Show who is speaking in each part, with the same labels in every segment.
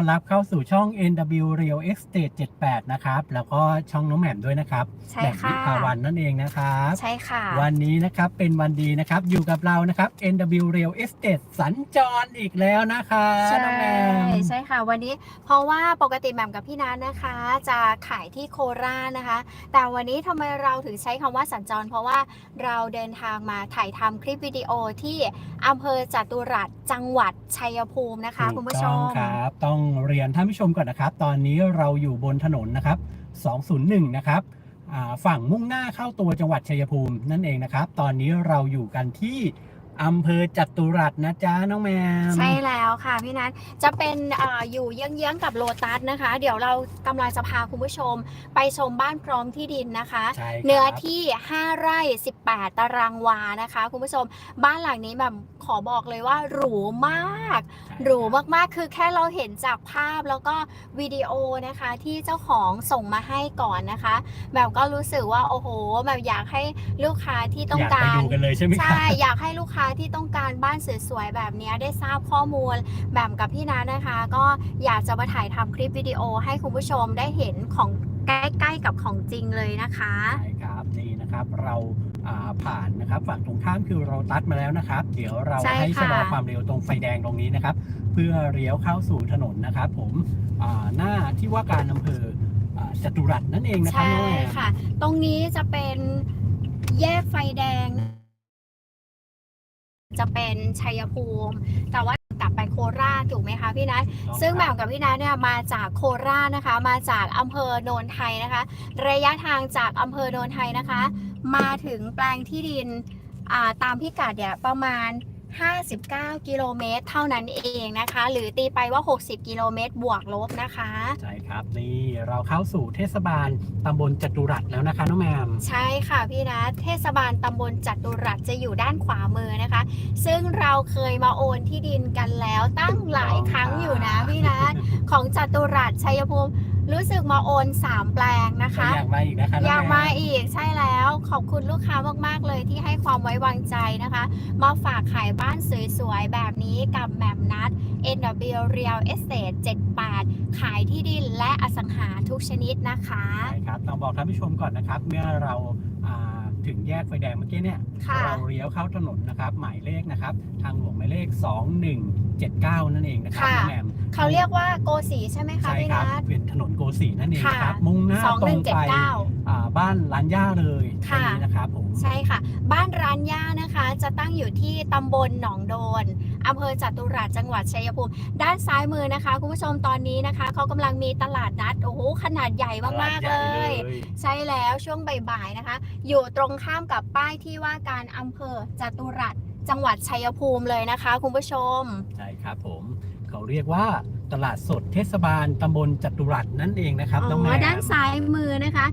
Speaker 1: ต้อนรับเข้าสู่ช่อง NW Real Estate 78 นะครับ แล้วก็ช่องน้องแหม่มด้วยนะครับ
Speaker 2: ใช่
Speaker 1: แหม่ม
Speaker 2: ค่ะ
Speaker 1: วิภาวันนั่นเองนะครับ
Speaker 2: ใช่ค่ะ
Speaker 1: วันนี้นะครับเป็นวันดีนะครับ อยู่กับเรานะครับ NW Real Estate สัญจรอีกแล้วนะคะ
Speaker 2: ใช่
Speaker 1: น้องแหม่ม
Speaker 2: ใช่ค่ะ วันนี้เพราะว่าปกติแหม่มกับพี่นัทนะคะ จะขายที่โคราชนะคะ แต่วันนี้ทำไมเราถึงใช้คำว่าสัญจร เพราะว่าเราเดินทางมาถ่ายทำคลิปวิดีโอที่อำเภอจตุรัสจังหวัดชัยภูมินะคะ คุณผู้ช
Speaker 1: ถูก
Speaker 2: ม
Speaker 1: ต้องครับต้องเรียนท่านผู้ชมก่อนนะครับ ตอนนี้เราอยู่บนถนนนะครับ 201 นะครับฝั่งมุ่งหน้าเข้าตัวจังหวัดชัยภูมินั่นเองนะครับ ตอนนี้เราอยู่กันที่ อำเภอจัตุรัสนะจ๊ะน้องแหมม
Speaker 2: ใช่แล้วค่ะพี่นัทจะเป็นอาอยู่เยื้องๆกับโลตัสนะคะ เดี๋ยวเรากำลังจะพาคุณผู้ชม ไปชมบ้านพร้อมที่ดินนะคะ
Speaker 1: ใช่ครับ
Speaker 2: เนื้อที่ 5 ไร่ 18 ตารางวานะคะ คุณผู้ชม บ้านหลังนี้แบบขอบอกเลยว่าหรูมาก
Speaker 1: ใช่
Speaker 2: หรูมากๆ คือแค่เราเห็นจากภาพแล้วก็วิดีโอนะคะ ที่เจ้าของส่งมาให้ก่อนนะคะ แบบก็รู้สึกว่าโอ้โห แบบอยากให้ลูกค้าที่ต้อง
Speaker 1: อยากไป
Speaker 2: การ
Speaker 1: ดูกันเลยใช่ไหมค
Speaker 2: ใช่
Speaker 1: รับ
Speaker 2: อยากให้ลูกค้าที่ต้องการบ้านสวยๆแบบนี้ได้ทราบข้อมูลแบบกับพี่นัทนะคะ ก็อยากจะมาถ่ายทำคลิปวิดีโอให้คุณผู้ชมได้เห็นของใกล้ๆกับของจริงเลยนะคะ
Speaker 1: ใช่ครับนี่นะครับเราอ่าผ่านนะครับฝั่งตรงข้ามคือเราตัดมาแล้วนะครับ เดี๋ยวเรา
Speaker 2: ใช่
Speaker 1: ให้
Speaker 2: ค่ะ
Speaker 1: ชะลอความเร็วตรงไฟแดงตรงนี้นะครับ เพื่อเลี้ยวเข้าสู่ถนนนะครับ ผมอ่าหน้าที่ว่าการอำเภออ่าจตุรัสนั่นเองนะครับ
Speaker 2: ใช่
Speaker 1: น้องแอม
Speaker 2: ค่ะ ตรงนี้จะเป็นแยกไฟแดง จะเป็นชัยภูมิ แต่ว่ากลับไปโคราชถูกไหมคะพี่นัทซึ่งแบบกับพี่นัทเนี่ยมาจากโคราชนะคะ มาจากอำเภอโนนไทยนะคะ ระยะทางจากอำเภอโนนไทยนะคะ มาถึงแปลงที่ดินอ่าตามพิกัดเนี่ยประมาณ 59 กิโลเมตรเท่านั้นเองนะคะ หรือตีไปว่า 60 กิโลเมตรบวกลบนะคะ
Speaker 1: ใช่ครับ นี่เราเข้าสู่เทศบาลตำบลจตุรัสแล้วนะคะน้องแมม
Speaker 2: ใช่ค่ะพี่นัทเทศบาลตำบลจัตุรัสจะอยู่ด้านขวามือนะคะ ซึ่งเราเคยมาโอนที่ดินกันแล้วตั้งหลายครั้งอยู่นะพี่นัทของจัตุรัสชัยภูมิ รู้สึกมาโอน 3 แปลงนะคะ
Speaker 1: อยากมาอีกนะคะน้ง
Speaker 2: อยาก
Speaker 1: แมา
Speaker 2: อีกใช่แล้วขอบคุณลูกค้ามาก ๆ เลยที่ให้ความไว้วางใจนะคะ มาฝากขายบ้านสวย ๆ แบบนี้กับแหม่มนัด NW Real Estate 78 ขายที่ดินและอสังหาทุกชนิดนะคะ
Speaker 1: ใช่ครับ ต้องบอกท่านผู้ชมก่อนนะครับ เมื่อเราอ่า ถึงแยกไฟแดงเมื่อกี้เนี่ย
Speaker 2: ค่ะ
Speaker 1: เราเลี้ยวเข้าถนนนะครับ หมายเลขนะครับ ทางหลวงหมายเลข 2179 นั่นเองนะครับ
Speaker 2: ค่ะ
Speaker 1: น้องแหมม
Speaker 2: เขาเรียกว่าโกสีใช่ไหมคะ
Speaker 1: ใช่
Speaker 2: พี่
Speaker 1: ครับ
Speaker 2: นัท
Speaker 1: เป็นถนนโกสีนั่นเองนะครับ
Speaker 2: ค่ะ
Speaker 1: มุ่งหน้า
Speaker 2: สอง
Speaker 1: ต
Speaker 2: ห
Speaker 1: ร
Speaker 2: นึ่
Speaker 1: ง
Speaker 2: งเจ็ด
Speaker 1: ไป
Speaker 2: เก้า
Speaker 1: อ่าบ้านร้านย่าเลย
Speaker 2: ค่ะ
Speaker 1: ตรงนี้นะครับผม
Speaker 2: ใช่ค่ะ บ้านร้านย่านะคะ จะตั้งอยู่ที่ตำบลหนองโดน อำเภอจตุรัสจังหวัดชัยภูมิ ด้านซ้ายมือนะคะ คุณผู้ชมตอนนี้นะคะเขากำลังมีตลาดนัดโอ้โหขนาดใหญ่มากๆเลย ใช่แล้วช่วงบ่ายๆนะคะ อยู่ตรงข้ามกับป้ายที่ว่าการอำเภอจตุรัสจังหวัดชัยภูมิเลยนะคะ คุณผู้ชม
Speaker 1: ใช่ครับผมเขาเรียกว่าตลาดสดเทศบาลตำบลจตุรัสนั่นเองนะครับ
Speaker 2: อ๋
Speaker 1: น้องแหม
Speaker 2: อ
Speaker 1: ม
Speaker 2: ด้านซ้ายมือนะคะ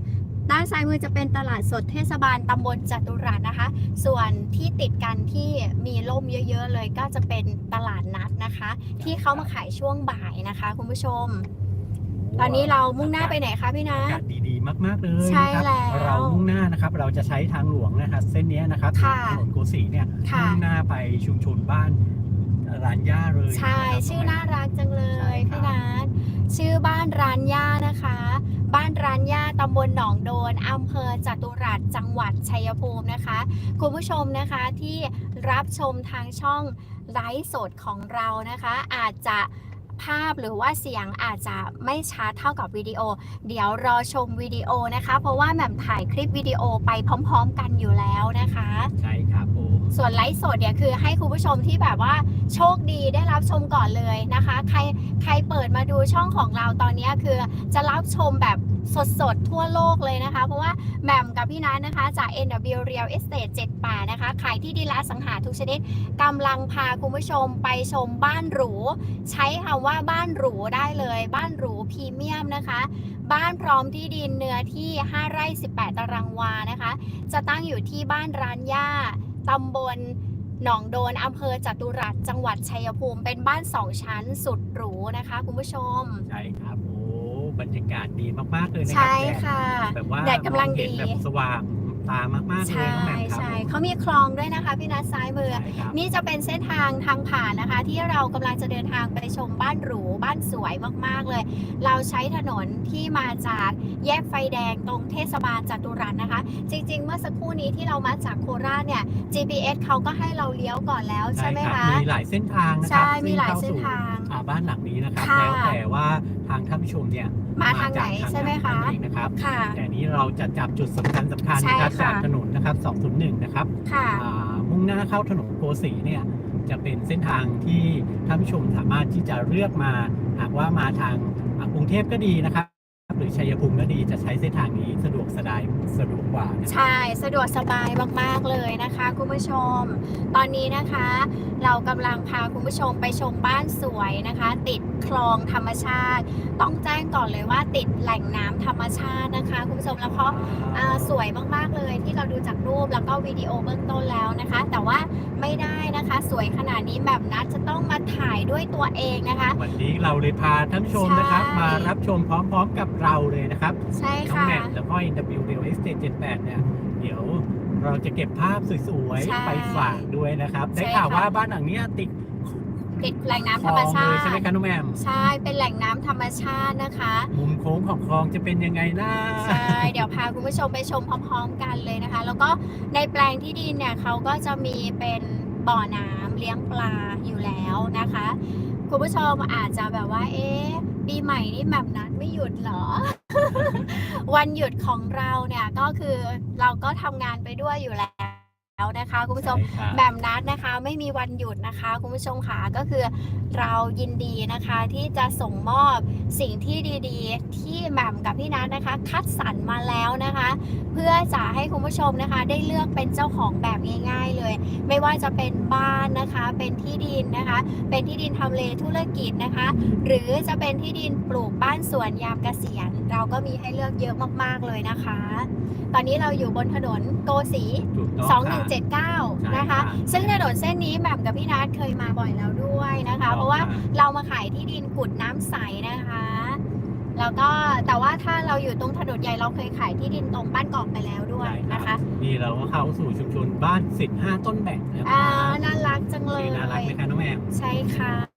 Speaker 2: ด้านซ้ายมือจะเป็นตลาดสดเทศบาลตำบลจตุรัสนะคะ ส่วนที่ติดกันที่มีร่มเยอะๆเลยก็จะเป็นตลาดนัดนะคะ ที่เขามาขายช่วงบ่ายนะคะ คุณผู้ชม ตอนนี้เรามุ่งหน้าไปไหนคะพี่นะ
Speaker 1: อากาศดีๆ มาก ๆ เลย
Speaker 2: ใช่
Speaker 1: นะครับ
Speaker 2: แล้ว
Speaker 1: เรามุ่งหน้านะครับ เราจะใช้ทางหลวงนะครับเส้นเนี้ยนะครับ
Speaker 2: ค่ะ
Speaker 1: ถนนโกสีเนี่ย
Speaker 2: ค่ะ
Speaker 1: มุ่งหน้าไปชุมชนบ้านร้านย่าเลย
Speaker 2: ใช่
Speaker 1: นะครับ
Speaker 2: ชื่อน่ารักจังเล
Speaker 1: ใช่
Speaker 2: ย
Speaker 1: ครับ
Speaker 2: พี่นัท ชื่อบ้านร้านย่านะคะ บ้านร้านย่าตำบลหนองโดนอำเภอจตุรัสจังหวัดชัยภูมินะคะ คุณผู้ชมนะคะที่รับชมทางช่องไลฟ์สดของเรานะคะ อาจจะ ภาพหรือว่าเสียงอาจจะไม่ชัดเท่ากับวิดีโอ เดี๋ยวรอชมวิดีโอนะคะ เพราะว่าแหม่มถ่ายคลิปวิดีโอไปพร้อม ๆ กันอยู่แล้วนะคะ
Speaker 1: ใช่ครับผม
Speaker 2: ส่วนไลฟ์สดเนี่ยคือให้คุณผู้ชมที่แบบว่าโชคดีได้รับชมก่อนเลยนะคะ ใครใครเปิดมาดูช่องของเราตอนนี้คือจะรับชมแบบ สดๆ ทั่วโลกเลยนะคะ เพราะว่าแหม่มกับพี่นัทนะคะ จาก NW Real Estate 78นะคะ ขายที่ดินและสังหาทุกชนิดกำลังพาคุณผู้ชมไปชมบ้านหรู ใช้คำว่าบ้านหรูได้เลย บ้านหรูพรีเมียมนะคะ บ้านพร้อมที่ดินเนื้อที่ 5 ไร่ 18 ตารางวานะคะ จะตั้งอยู่ที่บ้านร้านย่าตำบลหนองโดนอำเภอจตุรัสจังหวัดชัยภูมิ เป็นบ้านสองชั้นสุดหรูนะคะ คุณผู้ชม
Speaker 1: ใช่ครับ บรรยากาศดีมากๆเลยนะครั
Speaker 2: ใช่
Speaker 1: แดด
Speaker 2: ค่ะ
Speaker 1: แบบว่า
Speaker 2: แดดกำลัง
Speaker 1: มอเห็น
Speaker 2: ดี
Speaker 1: แบบสว่างตามากๆเลย
Speaker 2: ใช่
Speaker 1: น้องแหม่มครับ
Speaker 2: ใช่เขามีคลองด้วยนะคะ พี่นัทซ้ายมือ
Speaker 1: ใช่ครับ
Speaker 2: นี่จะเป็นเส้นทางทางผ่านนะคะ ที่เรากำลังจะเดินทางไปชมบ้านหรูบ้านสวยมากๆเลย เราใช้ถนนที่มาจากแยกไฟแดงตรงเทศบาลจตุรัสนะคะ จริง ๆ เมื่อสักครู่นี้ที่เรามาจากโคราชเนี่ย GPS เขาก็ให้เราเลี้ยวก่อนแล้วใช่ไหม
Speaker 1: รั
Speaker 2: คะ
Speaker 1: บมีหลายเส้นทางนะครั
Speaker 2: ใช่
Speaker 1: บ
Speaker 2: มีหลายเส้นทาง
Speaker 1: อ่าบ้านหลังนี้นะครับ
Speaker 2: ค่ะ
Speaker 1: แล้วแต่ว่า ทางท่านผู้ชมเนี่ย
Speaker 2: มาทางไหน
Speaker 1: จก
Speaker 2: ใช่ไหมคะ
Speaker 1: ทางไหนนะครับ
Speaker 2: ค่ะ
Speaker 1: แต่นี้เราจะจับจุดสำคัญสำคัญ
Speaker 2: ใช่
Speaker 1: นะครับ
Speaker 2: ค่ะ
Speaker 1: จากถนนนะครับ 201 นะครับ
Speaker 2: ค่ะ
Speaker 1: อ่ามุ่งหน้าเข้าถนนโกสีเนี่ยจะเป็นเส้นทางที่ท่านผู้ชมสามารถที่จะเลือกมา หากว่ามาทางอ่ากรุงเทพก็ดีนะครับ หรือชัยภูมิก็ดีจะใช้เส้นทางนี้สะดวกสบายสะดวกกว่านะครับ
Speaker 2: ใช่สะดวกสบายมากๆเลยนะคะ คุณผู้ชม ตอนนี้นะคะ เรากำลังพาคุณผู้ชมไปชมบ้านสวยนะคะ ติดคลองธรรมชาติ ต้องแจ้งก่อนเลยว่าติดแหล่งน้ำธรรมชาตินะคะ คุณผู้ชมแล้วเพราะอ่าสวยมากๆเลยที่เราดูจากรูปแล้วก็วิดีโอเบื้องต้นแล้วนะคะ แต่ว่าไม่ได้นะคะ สวยขนาดนี้แบบนัดจะต้องมาถ่ายด้วยตัวเองนะคะ
Speaker 1: วันนี้เราเลยพาท่านผู้ชมนะครับ
Speaker 2: ใช่
Speaker 1: มารับชมพร้อมๆกับเราเลยนะครับ
Speaker 2: ใช่
Speaker 1: น้อง
Speaker 2: ค่ะ
Speaker 1: แหม่มแล้วก็ NW Real Estate 78 เนี่ย เดี๋ยวเราจะเก็บภาพสวย
Speaker 2: ใช่
Speaker 1: ๆ ไปฝากด้วยนะครับ
Speaker 2: ใช่
Speaker 1: ได้ข่าว
Speaker 2: ค่ะ
Speaker 1: ว่าบ้านหลังเนี้ยติด
Speaker 2: ติดแหล่งน้ำ
Speaker 1: ค
Speaker 2: ธร
Speaker 1: ล
Speaker 2: รม
Speaker 1: อง
Speaker 2: ชา
Speaker 1: เลย
Speaker 2: ติ
Speaker 1: ใช่ไหมคะน้องแหม่ม
Speaker 2: ใช่ เป็นแหล่งน้ำธรรมชาตินะคะ
Speaker 1: มุมโค้งของคลองจะเป็นยังไงนะ
Speaker 2: ใช่ เดี๋ยวพาคุณผู้ชมไปชมพร้อมๆกันเลยนะคะ แล้วก็ในแปลงที่ดินเนี่ยเขาก็จะมีเป็นบ่อน้ำเลี้ยงปลาอยู่แล้วนะคะ คุณผู้ชมอาจจะแบบว่า เอ๊ะ ปีใหม่นี่แบบนัดไม่หยุดเหรอ วันหยุดของเราเนี่ยก็คือเราก็ทำงานไปด้วยอยู่แล้ว นะคะคุณผู้ชม
Speaker 1: ใช่ครับ
Speaker 2: แบบนัดนะคะไม่มีวันหยุดนะคะคุณผู้ชมค่ะก็คือเรายินดีนะคะที่จะส่งมอบสิ่งที่ดีๆ ที่แหม่มกับพี่นัทนะคะ คัดสรรมาแล้วนะคะ เพื่อจะให้คุณผู้ชมนะคะ ได้เลือกเป็นเจ้าของแบบง่าย ๆ เลย ไม่ว่าจะเป็นบ้านนะคะ เป็นที่ดินนะคะ เป็นที่ดินทำเลธุรกิจนะคะ หรือจะเป็นที่ดินปลูกบ้านสวนยามเกษียณ เราก็มีให้เลือกเยอะมากๆเลยนะคะ ตอนนี้เราอยู่บนถนนโกสี
Speaker 1: ถูกต้องค่ะ
Speaker 2: 2179 นะคะ
Speaker 1: ใช่ค่ะ
Speaker 2: ซึ่งถนนเส้นนี้แบบกับพี่นัทเคยมาบ่อยแล้วด้วยนะคะ เพราะว่าเรามาขายที่ดินกุดน้ำใสนะคะ แล้วก็แต่ว่าถ้าเราอยู่ตรงถนนใหญ่เราเคยขายที่ดินตรงบ้านกอกไปแล้วด้วย
Speaker 1: ใช่
Speaker 2: นะคะ
Speaker 1: นี่เราก็เข้าสู่ชุมชนบ้านสิทธิ์ห้าต้นแบกนะค
Speaker 2: อ่า
Speaker 1: รับ
Speaker 2: น่ารักจังเลย
Speaker 1: นี่น่ารักไหมคะน้องแหม่ม
Speaker 2: ใช่ค่ะ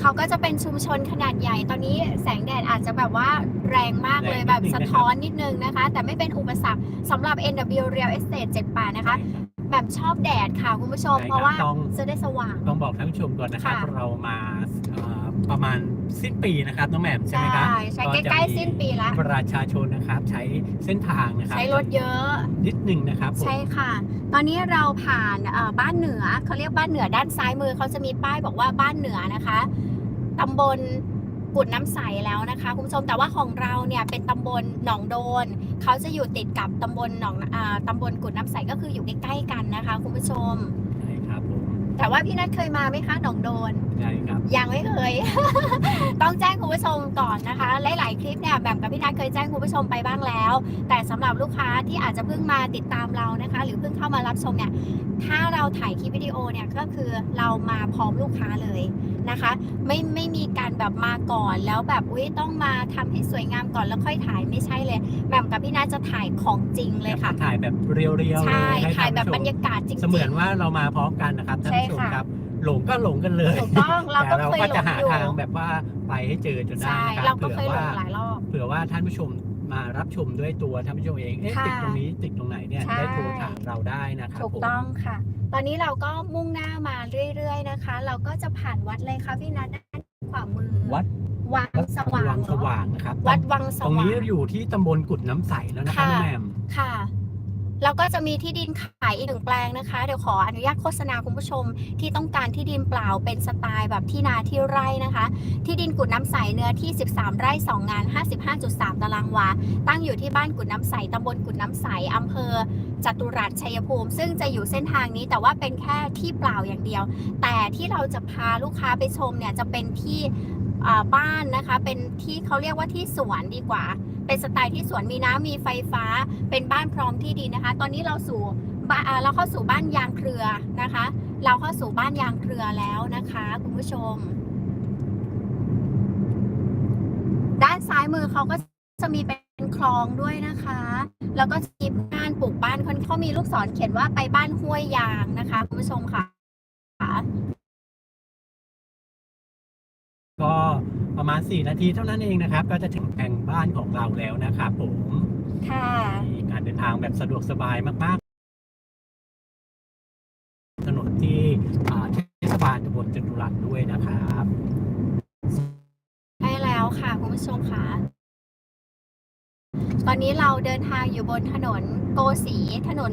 Speaker 2: เขาก็จะเป็นชุมชนขนาดใหญ่ ตอนนี้แสงแดดอาจจะแบบว่าแรงมากเลย
Speaker 1: แรงนิดนึง
Speaker 2: แบบสะท้อนนิดนึงนะคะ แต่ไม่เป็นอุปสรรคสำหรับ NW Real Estate 78นะคะ แบบชอบแดดค่ะคุณผู้ชม
Speaker 1: ใช่ครับ
Speaker 2: เพราะว่า
Speaker 1: ต้อง
Speaker 2: จะได้สว่าง
Speaker 1: ต้องบอกท่านผู้ชมก่อนนะครับ
Speaker 2: ค่ะ
Speaker 1: เรามาเอ่อประมาณ สิ้นปีนะครับน้องแหม่มใช่ไหมครับ
Speaker 2: ใช่
Speaker 1: ก็จะ
Speaker 2: ใกล้
Speaker 1: มี
Speaker 2: ๆสิ้นปีละ
Speaker 1: ประชาชนนะครับใช้เส้นทางนะครับ
Speaker 2: ใช้รถเยอะ
Speaker 1: นิดหนึ่งนะครับผม
Speaker 2: ใช่ค่ะ ตอนนี้เราผ่านเอ่อบ้านเหนือเขาเรียกบ้านเหนือด้านซ้ายมือเขาจะมีป้ายบอกว่าบ้านเหนือนะคะตำบลกุดน้ำใสแล้วนะคะคุณผู้ชมแต่ว่าของเราเนี่ยเป็นตำบลหนองโดนเขาจะอยู่ติดกับตำบลหนองอ่าตำบลกุดน้ำใสก็คืออยู่ใกล้ๆกันนะคะคุณผู้ชม
Speaker 1: ใช่ครับผม
Speaker 2: แต่ว่าพี่นัทเคยมาไหมคะหนองโดน
Speaker 1: ใช่ครับ
Speaker 2: ยังไม่เคย ต้องแจ้งคุณผู้ชมก่อนนะคะ หลาย ๆ คลิปเนี่ยแบบกับพี่นัทเคยแจ้งคุณผู้ชมไปบ้างแล้ว แต่สำหรับลูกค้าที่อาจจะเพิ่งมาติดตามเรานะคะ หรือเพิ่งเข้ามารับชมเนี่ย ถ้าเราถ่ายคลิปวิดีโอเนี่ยก็คือเรามาพร้อมลูกค้าเลยนะคะ ไม่ไม่มีการแบบมาก่อนแล้วแบบอุ้ยต้องมาทำให้สวยงามก่อนแล้วค่อยถ่ายไม่ใช่เลยแบบกับพี่นัทจะถ่ายของจริงเลยค่ะ
Speaker 1: ถ่ายแบบเรียวๆเลย
Speaker 2: ใช่
Speaker 1: ให้
Speaker 2: ถ่ายแบบ
Speaker 1: ท่น
Speaker 2: บร
Speaker 1: ผู้ชม
Speaker 2: รยากาศจริง
Speaker 1: เสมือนว่าเรามาพร้อมกันนะครับท่านผู้ชม
Speaker 2: ใช่ค่ะ
Speaker 1: ครับหลงก็หลงกันเลย
Speaker 2: ถูกต้องเรา
Speaker 1: แต่
Speaker 2: ก็
Speaker 1: เรา
Speaker 2: เคย
Speaker 1: ก็
Speaker 2: หล
Speaker 1: จะ
Speaker 2: ง
Speaker 1: หา
Speaker 2: อยู่
Speaker 1: ทางแบบว่าไปให้เจอจนได้
Speaker 2: ใช่
Speaker 1: นะค
Speaker 2: เรา
Speaker 1: รับ
Speaker 2: ก็
Speaker 1: เผื่อ
Speaker 2: เคยหล
Speaker 1: ว่า
Speaker 2: งหลายรอบ
Speaker 1: เผื่อว่าท่านผู้ชม มารับชมด้วยตัวท่านผู้ชมเอง เอ๊ะ
Speaker 2: ค่ะ
Speaker 1: ติดตรงนี้ติดตรงไหนเนี่ย
Speaker 2: ใช่
Speaker 1: ได้โทรถามเราได้นะครับ
Speaker 2: ถูก
Speaker 1: ผม
Speaker 2: ต้องค่ะ ตอนนี้เราก็มุ่งหน้ามาเรื่อย ๆ นะคะ เราก็จะผ่านวัดเลยค่ะพี่นัทด้านขวามือ
Speaker 1: วัด
Speaker 2: วังสว่าง
Speaker 1: วังส
Speaker 2: เนอะ
Speaker 1: ว่างนะครับ
Speaker 2: วัดวังส
Speaker 1: ตรง
Speaker 2: ว่า
Speaker 1: นี้
Speaker 2: ง
Speaker 1: อยู่ที่ตำบลกุดน้ำใสแล้วนะครับ
Speaker 2: ค่ะ
Speaker 1: น้องแหม่ม
Speaker 2: ค่ะ แล้วก็จะมีที่ดินขายอีกหนึ่งแปลงนะคะ เดี๋ยวขออนุญาตโฆษณาคุณผู้ชม ที่ต้องการที่ดินเปล่าเป็นสไตล์แบบที่นาที่ไร่นะคะ ที่ดินกุดน้ำใสเนื้อที่ 13 ไร่ 2 งาน 55.3 ตารางวา ตั้งอยู่ที่บ้านกุดน้ำใสตำบลกุดน้ำใสอำเภอจตุรัสชัยภูมิ ซึ่งจะอยู่เส้นทางนี้แต่ว่าเป็นแค่ที่เปล่าอย่างเดียว แต่ที่เราจะพาลูกค้าไปชมเนี่ยจะเป็นที่ บ้านนะคะ เป็นที่เขาเรียกว่าที่สวนดีกว่า เป็นสไตล์ที่สวนมีน้ำมีไฟฟ้า เป็นบ้านพร้อมที่ดินะคะ ตอนนี้เราสู่บ้านเราเข้าสู่บ้านยางเครือนะคะ เราเข้าสู่บ้านยางเครือแล้วนะคะคุณผู้ชม ด้านซ้ายมือเขาก็จะมีเป็นคลองด้วยนะคะ แล้วก็มีบ้านปลูกบ้านคนเขามีลูกศรเขียนว่าไปบ้านห้วยยางนะคะคุณผู้ชมค่ะ
Speaker 1: ก็ประมาณ 4 นาทีเท่านั้นเองนะครับ ก็จะถึงแห่งบ้านของเราแล้วนะครับผม
Speaker 2: ค่ะ
Speaker 1: มีการเดินทางแบบสะดวกสบายมากๆถนนที่อ่าเทศบาลตำบลจตุรัสด้วยนะครับ
Speaker 2: ใช่แล้วค่ะ คุณผู้ชมค่ะ ตอนนี้เราเดินทางอยู่บนถนนโกสีถนน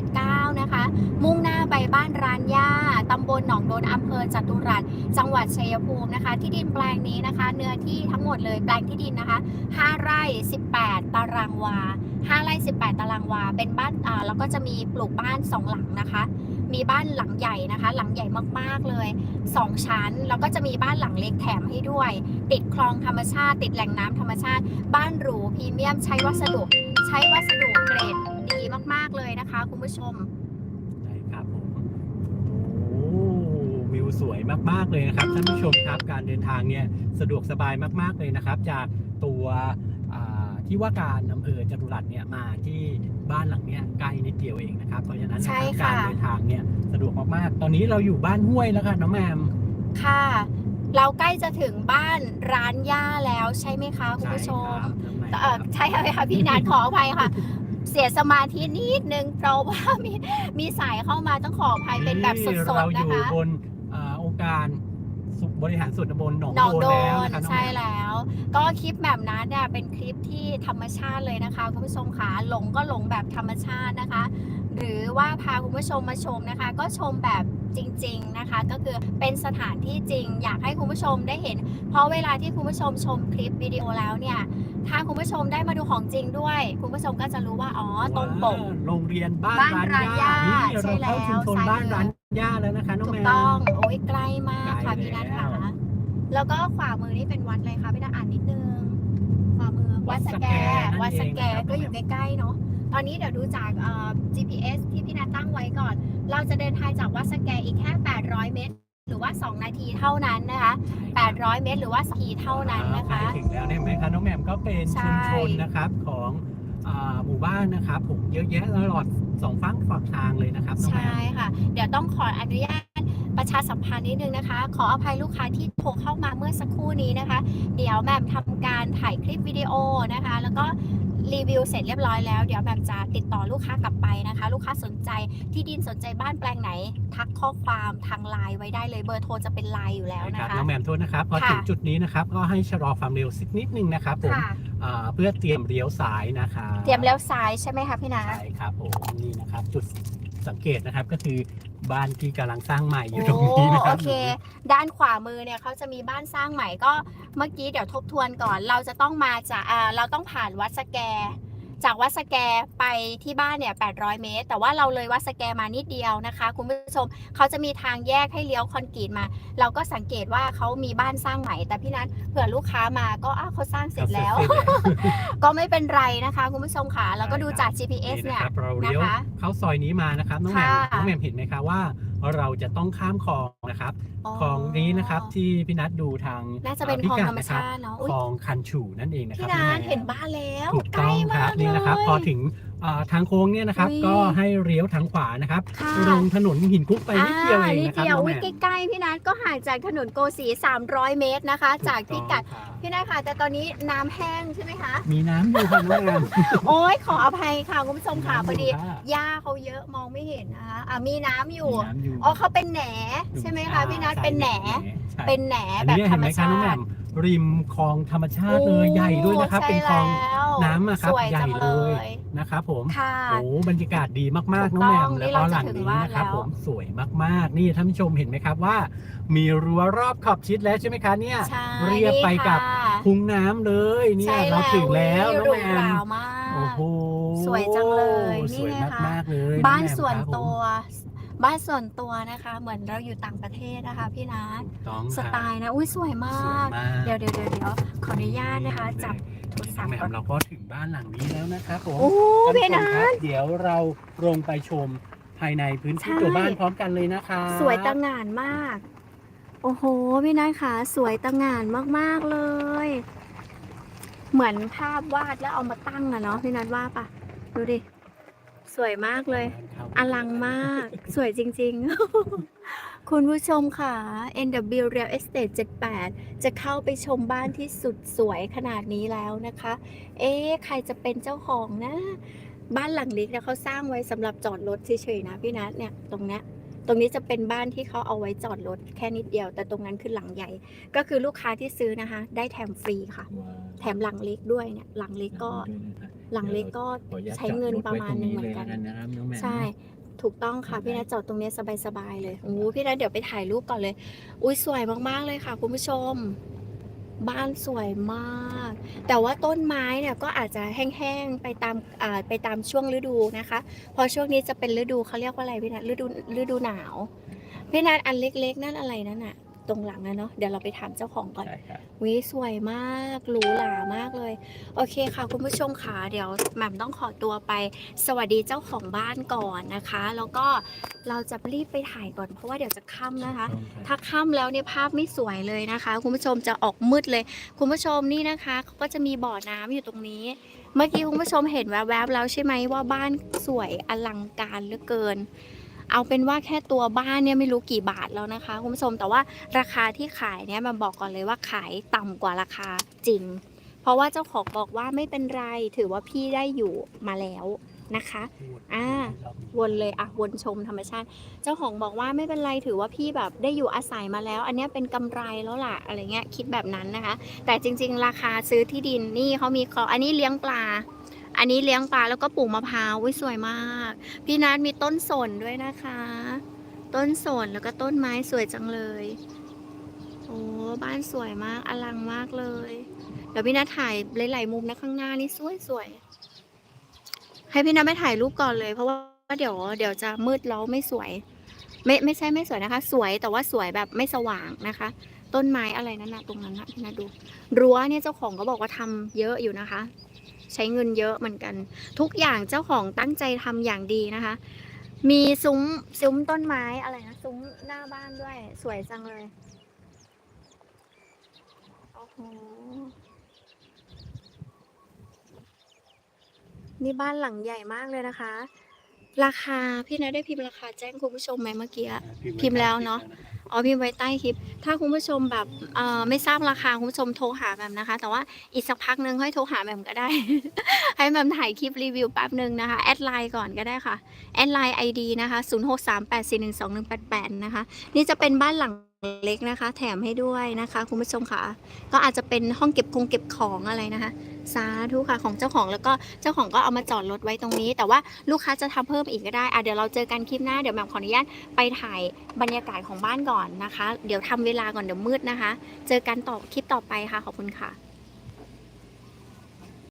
Speaker 2: 2179 นะคะ มุ่งหน้าไปบ้านร้านย่าตำบลหนองโดนอำเภอจตุรัสจังหวัดชัยภูมินะคะ ที่ดินแปลงนี้นะคะ เนื้อที่ทั้งหมดเลยแปลงที่ดินนะคะ 5 ไร่ 18 ตารางวา 5 ไร่ 18 ตารางวา เป็นบ้านอ่าแล้วก็จะมีปลูกบ้าน 2 หลังนะคะ มีบ้านหลังใหญ่นะคะ หลังใหญ่มากๆเลย 2 ชั้น แล้วก็จะมีบ้านหลังเล็กแถมให้ด้วย ติดคลองธรรมชาติ ติดแหล่งน้ำธรรมชาติ บ้านหรูพรีเมียม ใช้วัสดุ ใช้วัสดุเกรดดีมากๆเลยนะคะ คุณผู้ชม
Speaker 1: ใช่ครับผมโอ้วิวสวยมากๆเลยนะครับท่านผู้ชมครับ การเดินทางเนี่ยสะดวกสบายมากๆเลยนะครับ จากตัว ที่ว่าการอำเภอจตุรัสเนี่ยมาที่บ้านหลังเนี้ยใกล้นิดเดียวเองนะครับ เพราะฉะนั้นนะ
Speaker 2: ใช่
Speaker 1: ครับ
Speaker 2: ค่ะ
Speaker 1: การเดินทางเนี่ยสะดวกมากๆ ตอนนี้เราอยู่บ้านห้วยแล้วค่ะน้องแมม
Speaker 2: ค่ะ เราใกล้จะถึงบ้านร้านย่าแล้วใช่ไหมคะคุณผู้ชม
Speaker 1: ใช่ครับน้องแมม
Speaker 2: เออใช่ไหมคะพี่นัทขออภัยค่ะ เสียสมาธินิดนึงเพราะว่ามีมีสายเข้ามาต้องขออภัยเป็นแบบส
Speaker 1: เรา
Speaker 2: ดๆ
Speaker 1: อ
Speaker 2: นะ
Speaker 1: ยู่
Speaker 2: คะ
Speaker 1: บนอ่าองค์การสุ บริหารส่วนตำบลหนอง
Speaker 2: หนอง
Speaker 1: โด
Speaker 2: โด
Speaker 1: นแล้ว
Speaker 2: น
Speaker 1: นะครับน้อง
Speaker 2: ใช่
Speaker 1: แมม
Speaker 2: แล้ว ก็คลิปแบบนั้นเนี่ยเป็นคลิปที่ธรรมชาติเลยนะคะคุณผู้ชมค่ะหลงก็หลงแบบธรรมชาตินะคะ หรือว่าพาคุณผู้ชมมาชมนะคะ ก็ชมแบบจริง ๆนะคะ ก็คือเป็นสถานที่จริง อยากให้คุณผู้ชมได้เห็น เพราะเวลาที่คุณผู้ชมชมคลิปวิดีโอแล้วเนี่ยถ้าคุณผู้ชมได้มาดูของจริงด้วย คุณผู้ชมก็จะรู้ว่าอ๋อตรงปก
Speaker 1: ว้าวโรงเรียนบ้าน
Speaker 2: บ้าน
Speaker 1: ร้าน
Speaker 2: ร้านย่า
Speaker 1: ย่า
Speaker 2: ใช่
Speaker 1: นี่เราเข้าชุมชน
Speaker 2: แล้ว
Speaker 1: บ้านร้าน ย่าแล้วนะคะน้อง
Speaker 2: ถู
Speaker 1: แม
Speaker 2: ก
Speaker 1: ว
Speaker 2: ต้อง โอ้ยใกล้มากค่ะ
Speaker 1: ใกล้
Speaker 2: พี่นัท
Speaker 1: แล้ว
Speaker 2: ค่ะแล้วก็ขวามือนี่เป็นวัดอะไรคะพี่นัทอ่านนิดนึง ขวามือวัดสแกวัดสแกก็อยู่ใกล้ๆเนาะ ตอนนี้เดี๋ยวดูจากเอ่อ GPS ที่พี่นัทตั้งไว้ก่อน เราจะเดินทางจากวัดสแกอีกแค่ 800 เมตร หรือว่า 2 นาทีเท่านั้นนะคะ 800 เมตร หรือว่า2นาทีเท่านั้นนะคะ
Speaker 1: ใกล้ถึงแล้วเนี่ยเห็นไหมคะน้องแหมมก็เป็น
Speaker 2: ใช่
Speaker 1: ชุมชนนะครับของอ่า หมู่บ้านนะครับผมเยอะแยะตลอดสองฝั่งฝั่งทางเลยนะครับน้องแหม
Speaker 2: ใช่
Speaker 1: ม
Speaker 2: ค่ะ เดี๋ยวต้องขออนุญาตประชาสัมพันธ์นิดนึงนะคะ ขออภัยลูกค้าที่โทรเข้ามาเมื่อสักครู่นี้นะคะ เดี๋ยวแหม่มทำการถ่ายคลิปวิดีโอนะคะ แล้วก็ รีวิวเสร็จเรียบร้อยแล้วเดี๋ยวแหม่มจะติดต่อลูกค้ากลับไปนะคะ ลูกค้าสนใจที่ดินสนใจบ้านแปลงไหน ทักข้อความทางไลน์ไว้ได้เลยเบอร์โทรจะเป็นไลน์อยู่แล้ว
Speaker 1: ใช่
Speaker 2: นะครับคะ
Speaker 1: น้องแหมมโทษนะครับพอ
Speaker 2: ค่ะ
Speaker 1: ถึงจุดนี้นะครับก็ให้ชะลอความเร็วสักนิดนึงนะครับผม
Speaker 2: ค่ะ
Speaker 1: อ่าเพื่อเตรียมเลี้ยวซ้ายนะคะ
Speaker 2: เตรียมแล้วซ้ายใช่ไหมคะพี่นา
Speaker 1: ใช่ครับผมนี่นะครับจุด สังเกตนะครับก็คือบ้านที่กำลังสร้างใหม่อยู่ตรงนี้นะค
Speaker 2: โอ
Speaker 1: รับ
Speaker 2: เค ด้านขวามือเนี่ยเขาจะมีบ้านสร้างใหม่ก็เมื่อกี้เดี๋ยวทบทวนก่อน เราจะต้องมาจากอ่าเราต้องผ่านวัดสแก จากวัดสแกไปที่บ้านเนี่ย800 เมตร แต่ว่าเราเลยวัดสแกมานิดเดียวนะคะ คุณผู้ชมเขาจะมีทางแยกให้เลี้ยวคอนกรีตมา เราก็สังเกตว่าเขามีบ้านสร้างใหม่ แต่พี่นัทเผื่อลูกค้ามาก็อ้าวเขาสร้างเสร็จแล้ว ก็ไม่เป็นไรนะคะ คุณผู้ชมค่ะแล้วก็ดูจาก GPS
Speaker 1: นี่
Speaker 2: เนี่
Speaker 1: นะ
Speaker 2: ย
Speaker 1: ครับเราเลี้ยว
Speaker 2: นะคะ
Speaker 1: เข้าซอยนี้มานะครับน้องแหมม
Speaker 2: ค่ะ
Speaker 1: น้องแหมมเห็นไหมคะว่า เราจะต้องข้ามคลองนะครับคลองนี้นะครับที่พี่นัทดูทาง
Speaker 2: น่าจะเป็น
Speaker 1: พิ
Speaker 2: คลอง
Speaker 1: กัด
Speaker 2: ธรรม
Speaker 1: นะครั
Speaker 2: ชา
Speaker 1: บ
Speaker 2: ติเนาะ
Speaker 1: ค
Speaker 2: อุ๊ย
Speaker 1: ลองคันฉูนั่นเองนะครับ
Speaker 2: พี่นั
Speaker 1: องแหม
Speaker 2: ท
Speaker 1: ม
Speaker 2: เห็นบ้านแล้ว
Speaker 1: ถูก
Speaker 2: ใก
Speaker 1: ต้
Speaker 2: ล้
Speaker 1: องค
Speaker 2: มา
Speaker 1: รับ
Speaker 2: ก
Speaker 1: นี่นะครับ
Speaker 2: เลย
Speaker 1: พอถึงอ่า ทางโค้งเนี่ยนะครับ
Speaker 2: อุ๊ย
Speaker 1: ก็ให้เลี้ยวทางขวานะครับ
Speaker 2: ค่ะ
Speaker 1: ลงถนนหินคุกไปนิดเดียวเอง
Speaker 2: นิด
Speaker 1: นะครับ
Speaker 2: เดียว
Speaker 1: น้อง
Speaker 2: อุ๊
Speaker 1: แห
Speaker 2: ย
Speaker 1: ม่ม
Speaker 2: ใกล้ๆพี่นัทก็ห่างจากถนนโกสี 300 เมตรนะคะ จากพิกัด
Speaker 1: ถูต้องครับ
Speaker 2: พี่นัทค่ะ แต่ตอนนี้น้ำแห้งใช่ไหมคะ
Speaker 1: มีน้ำอยู่ค่ะน้องแหมม
Speaker 2: โอ้ยขออภัยค่ะ คุณผู้ชมค่ะพอดี
Speaker 1: น้ำยู่
Speaker 2: หญ้าเขาเยอะมองไม่เห็นนะคะอะมีน้ำอยู่
Speaker 1: มีน้ำอยู่
Speaker 2: อ๋อเขาเป็นแหน ใช่ไหมคะพี่นัทเป็นแหน
Speaker 1: ใช่
Speaker 2: เป็นแหน
Speaker 1: อัน
Speaker 2: แบบ
Speaker 1: นี้
Speaker 2: ธร
Speaker 1: เห็น
Speaker 2: ร
Speaker 1: ไห
Speaker 2: ม
Speaker 1: มคะ
Speaker 2: ชา
Speaker 1: น้องแหม่
Speaker 2: ติ
Speaker 1: ม ริมคลองธรรมชาติเลยใหญ่ด้วยนะครับ
Speaker 2: โอ้
Speaker 1: เป็นคลอง
Speaker 2: ใช่แล้ว
Speaker 1: น้ำอะครับ
Speaker 2: สวย
Speaker 1: ใหญ่
Speaker 2: จัง
Speaker 1: เล
Speaker 2: เลยย
Speaker 1: นะครับ ผม
Speaker 2: ค่ะ
Speaker 1: โอ้บรรยากาศดีมาก
Speaker 2: ถู
Speaker 1: ๆ
Speaker 2: ก
Speaker 1: น้องแหม่ม
Speaker 2: ต้อง
Speaker 1: แล้ว
Speaker 2: นี่
Speaker 1: ก็
Speaker 2: เรา
Speaker 1: ห
Speaker 2: จะ
Speaker 1: ลัง
Speaker 2: ถึง
Speaker 1: นี้
Speaker 2: บ้าน
Speaker 1: นะครับ
Speaker 2: แล้ว
Speaker 1: ผมสวยมากๆ นี่ท่านผู้ชมเห็นไหมครับว่า มีรั้วรอบขอบชิดแล้วใช่ไหมคะเนี่ย
Speaker 2: ใช่
Speaker 1: เรียบไปกับ
Speaker 2: นี่ค่ะ
Speaker 1: คุ้งน้ำเลยเนี่
Speaker 2: ใช่
Speaker 1: ยเราถึงแล้วน้อง
Speaker 2: หรู
Speaker 1: แหม่
Speaker 2: หรามมาก
Speaker 1: โอ้โห
Speaker 2: สวยจังเลย
Speaker 1: ส
Speaker 2: นี่
Speaker 1: วย
Speaker 2: ไงคะ
Speaker 1: มากๆเลย
Speaker 2: บ้าน
Speaker 1: องแหม่ม
Speaker 2: ส่วน
Speaker 1: ครับผม
Speaker 2: ตัว บ้านส่วนตัวนะคะ เหมือนเราอยู่ต่างประเทศนะคะ พี่นัท
Speaker 1: ถูกต้อง
Speaker 2: ส
Speaker 1: ครับ
Speaker 2: ไตล์นะอุ้ยสวยมา
Speaker 1: สวย
Speaker 2: ก
Speaker 1: มาก
Speaker 2: เดี๋ยวเดี๋ยวเดี๋ยวเดี๋ยวขออนุญาตนะคะ จับโทรศั
Speaker 1: น้อ
Speaker 2: พ
Speaker 1: ง
Speaker 2: ท์
Speaker 1: แหม่
Speaker 2: ก่อ
Speaker 1: ม
Speaker 2: น
Speaker 1: เราก็ถึงบ้านหลังนี้แล้วนะครับผม
Speaker 2: โอ้
Speaker 1: ท่าน
Speaker 2: พี่
Speaker 1: ผู้ช
Speaker 2: นั
Speaker 1: มครับ
Speaker 2: ท
Speaker 1: เดี๋ยวเราลงไปชมภายในพื้นที่
Speaker 2: ใช่
Speaker 1: ตัวบ้านพร้อมกันเลยนะคะ
Speaker 2: สวยตะงานมาก โอ้โห พี่นัทค่ะสวยตะงานมาก ๆ เลย เหมือนภาพวาดแล้วเอามาตั้งอะเนาะพี่นัทว่าปะดูดิ สวยมากเลย อลังมาก สวยจริง ๆ คุณผู้ชมค่ะ NW Real Estate 78 จะเข้าไปชมบ้านที่สุดสวยขนาดนี้แล้วนะคะ เอ๊ะ ใครจะเป็นเจ้าของนะ บ้านหลังเล็กเนี่ยเขาสร้างไว้สำหรับจอดรถเฉยๆนะพี่นัทเนี่ย ตรงเนี้ยตรงนี้จะเป็นบ้านที่เขาเอาไว้จอดรถแค่นิดเดียว แต่ตรงนั้นคือหลังใหญ่ ก็คือลูกค้าที่ซื้อนะคะ ได้แถมฟรีค่ะ แถมหลังเล็กด้วยเนี่ยหลังเล็กก็ หลังเล็กก็ใช้เงินประมาณหนึงเหมือนกัน
Speaker 1: นะครับน้องแหม่ม
Speaker 2: ใช่ถูกต้องค่ะพี่นัทจอดตรงเนี้ยสบายๆเลยโอ้โหพี่นัทเดี๋ยวไปถ่ายรูปก่อนเลย อุ้ยสวยมากๆเลยค่ะ คุณผู้ชม บ้านสวยมาก แต่ว่าต้นไม้เนี่ยก็อาจจะแห้งๆไปตามอ่าไปตามช่วงฤดูนะคะ พอช่วงนี้จะเป็นฤดูเขาเรียกว่าอะไรพี่นัทฤดูฤดูหนาวพี่นัทอันเล็กๆนั่นอะไรนั่นอะ ตรงหลังนะเนาะเดี๋ยวเราไปถามเจ้าของก่อน
Speaker 1: ใช่ครับ
Speaker 2: วิสวยมากหรูหรามากเลย โอเคค่ะ คุณผู้ชมค่ะเดี๋ยวแหม่มต้องขอตัวไป สวัสดีเจ้าของบ้านก่อนนะคะ แล้วก็เราจะรีบไปถ่ายก่อนเพราะว่าเดี๋ยวจะค่ำนะคะ ถ้าค่ำแล้วเนี่ยภาพไม่สวยเลยนะคะ คุณผู้ชมจะออกมืดเลย คุณผู้ชมนี่นะคะเขาก็จะมีบ่อน้ำอยู่ตรงนี้ เมื่อกี้คุณผู้ชมเห็นแวบๆแล้วใช่ไหมว่าบ้านสวยอลังการเหลือเกิน เอาเป็นว่าแค่ตัวบ้านเนี่ยไม่รู้กี่บาทแล้วนะคะคุณผู้ชมแต่ว่าราคาที่ขายเนี่ยมันบอกก่อนเลยว่าขายต่ำกว่าราคาจริง เพราะว่าเจ้าของบอกว่าไม่เป็นไรถือว่าพี่ได้อยู่มาแล้วนะคะอ่าวนเลยอะวนชมธรรมชาติ เจ้าของบอกว่าไม่เป็นไรถือว่าพี่แบบได้อยู่อาศัยมาแล้ว อันนี้เป็นกำไรแล้วล่ะอะไรเงี้ยคิดแบบนั้นนะคะ แต่จริง ๆ ราคาซื้อที่ดินนี่เขามีเขาอันนี้เลี้ยงปลา อันนี้เลี้ยงปลาแล้วก็ปลูกมะพร้าวอุ๊ยสวยมาก พี่นัทมีต้นสนด้วยนะคะ ต้นสนแล้วก็ต้นไม้สวยจังเลย โอ้บ้านสวยมากอลังมากเลย เดี๋ยวพี่นัทถ่ายหลายๆมุมนะข้างหน้านี่สวยสวยๆให้พี่นัทไม่ถ่ายรูปก่อนเลย เพราะว่าเดี๋ยวเดี๋ยวจะมืดแล้วไม่สวย ไม่ไม่ใช่ไม่สวยนะคะ สวยแต่ว่าสวยแบบไม่สว่างนะคะต้นไม้อะไรนั่นนะตรงนั้นนะพี่นัทดู รั้วเนี่ยเจ้าของก็บอกว่าทำเยอะอยู่นะคะ ใช้เงินเยอะเหมือนกัน ทุกอย่างเจ้าของตั้งใจทำอย่างดีนะคะ มีซุ้มซุ้มต้นไม้อะไรนะซุ้มหน้าบ้านด้วย สวยจังเลยโอ้โหนี่บ้านหลังใหญ่มากเลยนะคะ ราคาพี่นะได้พิมพ์ราคาแจ้งคุณผู้ชมไหมเมื่อกี้อะพิมพ์แล้วเนอะ อ๋อพิมพ์ไว้ใต้คลิป ถ้าคุณผู้ชมแบบเอ่อไม่ทราบราคาคุณผู้ชมโทรหาแบบนะคะ แต่ว่าอีกสักพักนึงค่อยโทรหาแบบก็ได้ ให้แบบถ่ายคลิปรีวิวแป๊บนึงนะคะ แอดไลน์ก่อนก็ได้ค่ะ แอดไลน์ไอดีนะคะ 0638412188 นะคะ นี่จะเป็นบ้านหลัง เล็กนะคะ แถมให้ด้วยนะคะ คุณผู้ชมค่ะ ก็อาจจะเป็นห้องเก็บคงเก็บของอะไรนะคะสาธุค่ะของเจ้าของแล้วก็เจ้าของก็เอามาจอดรถไว้ตรงนี้ แต่ว่าลูกค้าจะทำเพิ่มอีกก็ได้อะเดี๋ยวเราเจอกันคลิปหน้าเดี๋ยวแหม่มขออนุญาตไปถ่ายบรรยากาศของบ้านก่อนนะคะ เดี๋ยวทำเวลาก่อนเดี๋ยวมืดนะคะ เจอกันต่อคลิปต่อไปค่ะขอบคุณค่ะ